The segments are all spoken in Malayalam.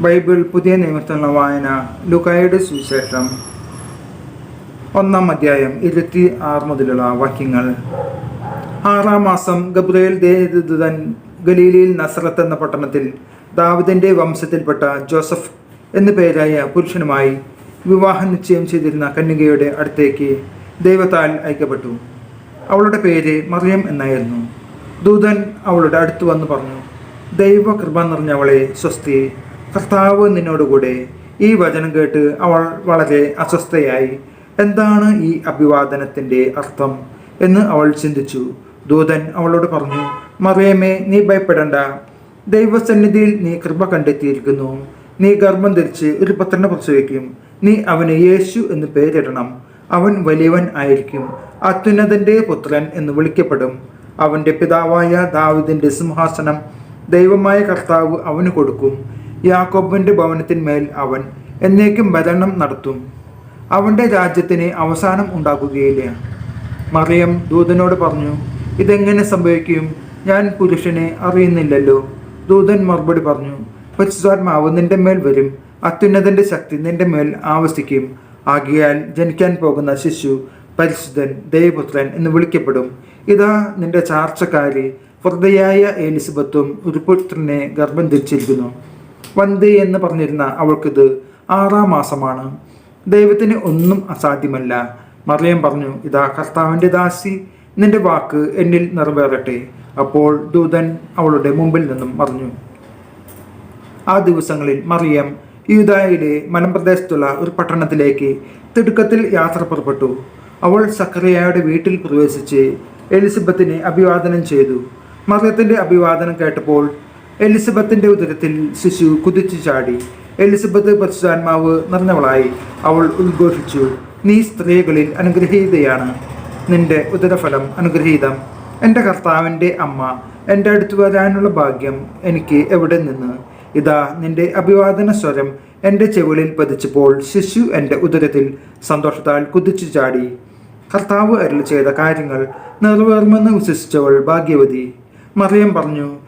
ബൈബിൾ പുതിയ നിയമത്തിലുള്ള വായന ലുക്കായുടെ സുവിശേഷം ഒന്നാം അധ്യായം ഇരുപത്തി ആറ് മുതലുള്ള വാക്യങ്ങൾ. ആറാം മാസം ഗബ്രിയേൽ ദേദൂതൻ ഗലീലിയിൽ നസ്രത്ത് എന്ന പട്ടണത്തിൽ ദാവിദിന്റെ വംശത്തിൽപ്പെട്ട ജോസഫ് എന്നു പേരായ പുരുഷനുമായി വിവാഹ നിശ്ചയം ചെയ്തിരുന്ന കന്യകയുടെ അടുത്തേക്ക് ദൈവത്താൽ അയക്കപ്പെട്ടു. അവളുടെ പേര് മറിയം എന്നായിരുന്നു. ദൂതൻ അവളുടെ അടുത്ത് വന്ന് പറഞ്ഞു ദൈവകൃപ നിറഞ്ഞവളെ സ്വസ്തി കർത്താവ് നിന്നോടുകൂടെ ഈ വചനം കേട്ട് അവൾ വളരെ അസ്വസ്ഥയായി. എന്താണ് ഈ അഭിവാദനത്തിന്റെ അർത്ഥം? എന്ന് അവൾ ചിന്തിച്ചു. ദൂതൻ അവളോട് പറഞ്ഞു മറിയമേ നീ ഭയപ്പെടണ്ട. ദൈവസന്നിധിയിൽ നീ കൃപ കണ്ടെത്തിയിരിക്കുന്നു. നീ ഗർഭം ധരിച്ച് ഒരു പുത്രനെ പ്രസവിക്കും. നീ അവന് യേശു എന്ന് പേരിടണം. അവൻ വലിയവൻ ആയിരിക്കും. അത്യുന്നതന്റെ പുത്രൻ എന്ന് വിളിക്കപ്പെടും. അവന്റെ പിതാവായ ദാവിദിന്റെ സിംഹാസനം ദൈവമായ കർത്താവ് അവന് കൊടുക്കും. യാക്കോബിന്റെ ഭവനത്തിന്മേൽ അവൻ എന്നേക്കും ഭരണം നടത്തും. അവന്റെ രാജ്യത്തിന് അവസാനം ഉണ്ടാക്കുകയില്ല മറിയം ദൂതനോട് പറഞ്ഞു ഇതെങ്ങനെ സംഭവിക്കും? ഞാൻ പുരുഷനെ അറിയുന്നില്ലല്ലോ. ദൂതൻ മറുപടി പറഞ്ഞു പരിശുദ്ധാത്മാവ് നിന്റെ മേൽ വരും. അത്യുന്നതന്റെ ശക്തി നിന്റെ മേൽ ആവസിക്കും. ആകിയാൽ ജനിക്കാൻ പോകുന്ന ശിശു പരിശുദ്ധൻ ദൈവപുത്രൻ എന്ന് വിളിക്കപ്പെടും. ഇതാ നിന്റെ ചാർച്ചക്കാരി. ഹൃദയായ എലിസബത്തും ഒരു പുത്രനെ ഗർഭം ധരിച്ചിരിക്കുന്നു. വന്ദേ എന്ന് പറഞ്ഞിരുന്ന അവൾക്കിത് ആറാം മാസമാണ്. ദൈവത്തിന് ഒന്നും അസാധ്യമല്ല. മറിയം പറഞ്ഞു ഇതാ കർത്താവിന്റെ ദാസി നിന്റെ വാക്ക് എന്നിൽ നിറവേറട്ടെ. അപ്പോൾ ദൂതൻ അവളുടെ മുമ്പിൽ നിന്നും മറിഞ്ഞു ആ ദിവസങ്ങളിൽ മറിയം യൂതായിലെ മലമ്പ്രദേശത്തുള്ള ഒരു പട്ടണത്തിലേക്ക് തിടുക്കത്തിൽ യാത്ര പുറപ്പെട്ടു. അവൾ സക്കറിയായുടെ വീട്ടിൽ പ്രവേശിച്ച് എലിസബത്തിനെ അഭിവാദനം ചെയ്തു. മറിയത്തിന്റെ അഭിവാദനം കേട്ടപ്പോൾ എലിസബത്തിന്റെ ഉദരത്തിൽ ശിശു കുതിച്ചു ചാടി. എലിസബത്ത് പരിശുദ്ധാത്മാവ് നിറഞ്ഞവളായി അവൾ ഉദ്ഘോഷിച്ചു. നീ സ്ത്രീകളിൽ അനുഗ്രഹീതയാണ്. നിന്റെ ഉദരഫലം അനുഗ്രഹീതം. എന്റെ കർത്താവിന്റെ അമ്മ എന്റെ അടുത്ത് വരാനുള്ള ഭാഗ്യം എനിക്ക് എവിടെ നിന്ന്? ഇതാ നിന്റെ അഭിവാദന സ്വരം. എന്റെ ചെവിളിൽ പതിച്ചപ്പോൾ ശിശു എന്റെ ഉദരത്തിൽ സന്തോഷത്താൽ കുതിച്ചു ചാടി. കർത്താവ് അരുൾ ചെയ്ത കാര്യങ്ങൾ നിറവേറുമെന്ന് വിശ്വസിച്ചവൾ ഭാഗ്യവതി. മറിയം പറഞ്ഞു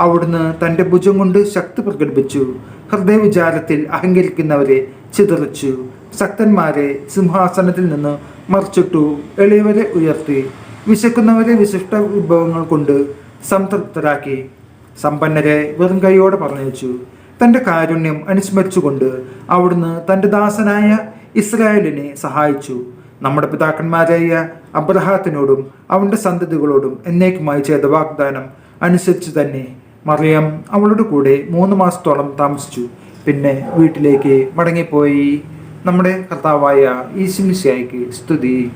അവിടുന്ന് തന്റെ ഭുജം കൊണ്ട് ശക്തി പ്രകടിപ്പിച്ചു. ഹൃദയവിചാരത്തിൽ അഹങ്കരിക്കുന്നവരെ ചിതറിച്ചു. ശക്തന്മാരെ സിംഹാസനത്തിൽ നിന്ന് മറിച്ചിട്ടു എളിയവരെ ഉയർത്തി. വിശക്കുന്നവരെ വിശിഷ്ട വിഭവങ്ങൾ കൊണ്ട് സംതൃപ്തരാക്കി. സമ്പന്നരെ വെറും കൈയോടെ പറഞ്ഞയച്ചു. തന്റെ കാരുണ്യം അനുസ്മരിച്ചുകൊണ്ട് അവിടുന്ന് തന്റെ ദാസനായ ഇസ്രായേലിനെ സഹായിച്ചു. നമ്മുടെ പിതാക്കന്മാരായ അബ്രഹാത്തിനോടും അവന്റെ സന്തതികളോടും എന്നേക്കുമായി ചെയ്ത വാഗ്ദാനം അനുസരിച്ച് തന്നെ മറിയം അവളുടെ കൂടെ മൂന്ന് മാസത്തോളം താമസിച്ചു. പിന്നെ വീട്ടിലേക്ക് മടങ്ങിപ്പോയി. നമ്മുടെ കർത്താവായ ഈശുമിശിയായിക്ക് സ്തുതി.